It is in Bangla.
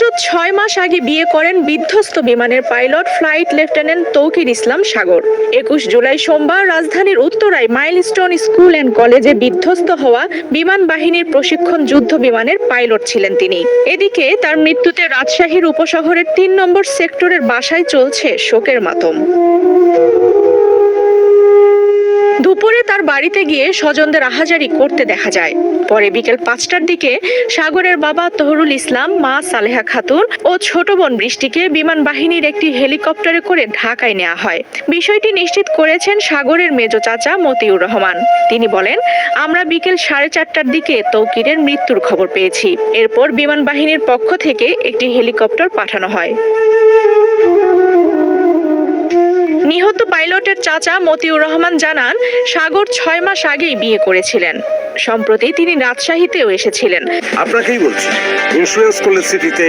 মাত্র ছয় মাস আগে বিয়ে করেন বিধ্বস্ত বিমানের pilot flight lieutenant Touqir Islam Sagar. একুশ জুলাই সোমবার রাজধানীর উত্তরায় মাইলস্টোন স্কুল অ্যান্ড কলেজে বিধ্বস্ত হওয়া বিমান বাহিনীর প্রশিক্ষণ যুদ্ধ বিমানের পাইলট ছিলেন তিনি। এদিকে তার মৃত্যুতে রাজশাহীর উপশহরের তিন নম্বর সেক্টরের বাসায় চলছে শোকের মাতম। দুপুরে তার বাড়িতে গিয়ে স্বজনদের আহাজারি করতে দেখা যায়। পরে বিকেল পাঁচটার দিকে সাগরের বাবা তহরুল ইসলাম, মা সালেহা খাতুন ও ছোট বোন বৃষ্টিকে বিমান বাহিনীর একটি হেলিকপ্টারে করে ঢাকায় নেওয়া হয়। বিষয়টি নিশ্চিত করেছেন সাগরের মেজ চাচা মতিউর রহমান। তিনি বলেন, আমরা বিকেল সাড়ে চারটার দিকে তৌকিরের মৃত্যুর খবর পেয়েছি। এরপর বিমান বাহিনীর পক্ষ থেকে একটি হেলিকপ্টার পাঠানো হয়। নিহত পাইলটের চাচা মতিউর রহমান জানান, সাগর ছয় মাস আগেই বিয়ে করেছিলেন। সম্প্রতি তিনি রাজশাহীতেও এসেছিলেন। আপনাকেই বলছি ইন্স্যুরেন্স করলে সিটিতে